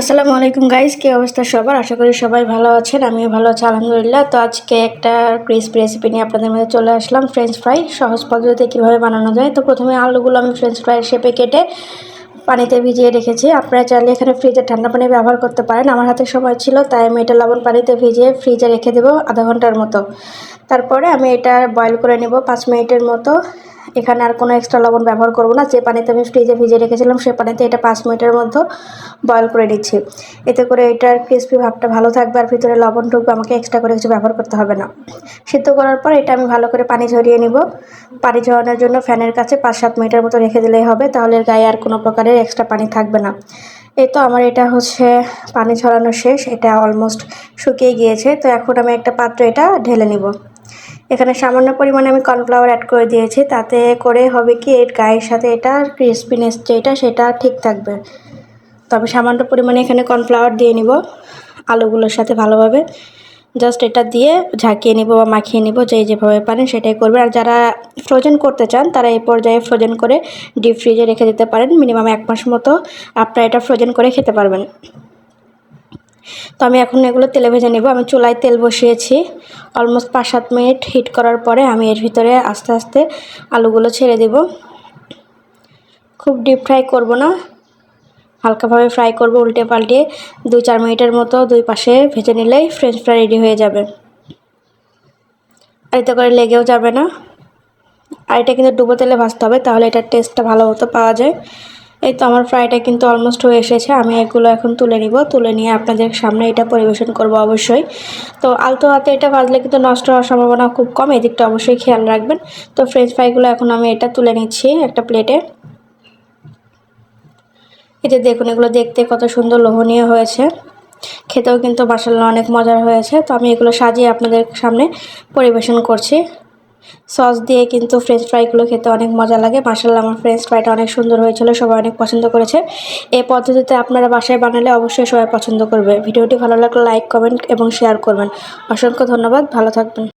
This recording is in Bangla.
আসসালামু আলাইকুম গাইস, কী অবস্থা সবার? আশা করি সবাই ভালো আছেন, আমিও ভালো আছি, আলহামদুলিল্লাহ। তো আজকে একটা ক্রিসপি রেসিপি নিয়ে আপনাদের মধ্যে চলে আসলাম ফ্রেঞ্চ ফ্রাই সহজ পদ্ধতিতে কীভাবে বানানো যায়? তো প্রথমে আলুগুলো আমি ফ্রেঞ্চ ফ্রাইয়ের শেপে কেটে পানিতে ভিজিয়ে রেখেছি। আপনারা চাইলে এখানে ফ্রিজে ঠান্ডা পানি ব্যবহার করতে পারেন। আমার হাতে সময় ছিল, তাই আমি এটা লবণ পানিতে ভিজিয়ে ফ্রিজে রেখে দেবো আধা ঘণ্টার মতো। তারপরে আমি এটা বয়ল করে নেব পাঁচ মিনিটের মতো। এখানে আর কোনো এক্সট্রা লবণ ব্যবহার করব না। যে পানিতে আমি ফ্রিজে ভিজে রেখেছিলাম, সে পানিতে এটা পাঁচ মিনিটের মধ্যে বয়ল করে নিচ্ছি। এতে করে এটার ক্রিসপি ভাবটা ভালো থাকবে আর ভিতরে লবণ ঢুকবে, আমাকে এক্সট্রা করে কিছু ব্যবহার করতে হবে না। সিদ্ধ করার পর এটা আমি ভালো করে পানি ঝরিয়ে নিব। পানি ঝরানোর জন্য ফ্যানের কাছে পাঁচ সাত মিনিটের মতো রেখে দিলেই হবে, তাহলে গায়ে আর কোনো প্রকারের এক্সট্রা পানি থাকবে না। এই তো আমার এটা হচ্ছে পানি ছড়ানো শেষ, এটা অলমোস্ট শুকিয়ে গিয়েছে। তো এখন আমি একটা পাত্র এটা ঢেলে নিব। এখানে সামান্য পরিমাণে আমি কর্নফ্লাওয়ার অ্যাড করে দিয়েছি, তাতে করে হবে কি, এর গায়ের সাথে এটা ক্রিসপিনেস যেটা, সেটা ঠিক থাকবে। তবে সামান্য পরিমাণে এখানে কর্নফ্লাওয়ার দিয়ে নিব আলুগুলোর সাথে ভালোভাবে। জাস্ট এটা দিয়ে ঝাঁকিয়ে নিব বা মাখিয়ে নিব যে যেভাবে পারেন সেটাই করবেন। আর যারা ফ্রোজেন করতে চান, তারা এই পর্যায়ে ফ্রোজেন করে ডিপ ফ্রিজে রেখে দিতে পারেন। মিনিমাম এক মাস মতো আপনারা এটা ফ্রোজেন করে খেতে পারবেন। তো আমি এখন এগুলো তেলে ভেজে নেব। আমি চুলায় তেল বসিয়েছি। অলমোস্ট পাঁচ সাত মিনিট হিট করার পরে আমি এর ভিতরে আস্তে আস্তে আলুগুলো ছেড়ে দেব। খুব ডিপ ফ্রাই করব না। হালকাভাবে ফ্রাই করব উল্টে পাল্টে। দুই চার মিনিটের মতো দুই পাশে ভেজে নিলেই ফ্রেঞ্চ ফ্রাই রেডি হয়ে যাবে। আর এতে করে লেগেও যাবে না। আর এটা কিন্তু ডুবো তেলে ভাজতে হবে, তাহলে এটার টেস্টটা ভালো মতো পাওয়া যায়। এই তো আমার ফ্রাইটা কিন্তু অলমোস্ট হয়ে এসেছে। আমি এগুলো এখন তুলে নিব। তুলে নিয়ে আপনাদের সামনে এটা পরিবেশন করব অবশ্যই। তো আলতো হাতে এটা ভাজলে কিন্তু নষ্ট হওয়ার সম্ভাবনা খুব কম। এদিকটা অবশ্যই খেয়াল রাখবেন। তো ফ্রেঞ্চ ফ্রাইগুলো এখন আমি এটা তুলে নিচ্ছি একটা প্লেটে যে দেখুন, এগুলো দেখতে কত সুন্দর লোভনীয় হয়েছে। খেতেও কিন্তু মাসাল্লা অনেক মজার হয়েছে। তো আমি এগুলো সাজিয়ে আপনাদের সামনে পরিবেশন করছি। সস দিয়ে কিন্তু ফ্রেঞ্চ ফ্রাইগুলো খেতে অনেক মজা লাগে। মাসাল্লাহ আমার ফ্রেঞ্চ ফ্রাইটা অনেক সুন্দর হয়েছিল, সবাই অনেক পছন্দ করেছে। এই পদ্ধতিতে আপনারা বাসায় বানালে অবশ্যই সবাই পছন্দ করবে। ভিডিওটি ভালো লাগলে লাইক কমেন্ট এবং শেয়ার করবেন। অসংখ্য ধন্যবাদ, ভালো থাকবেন।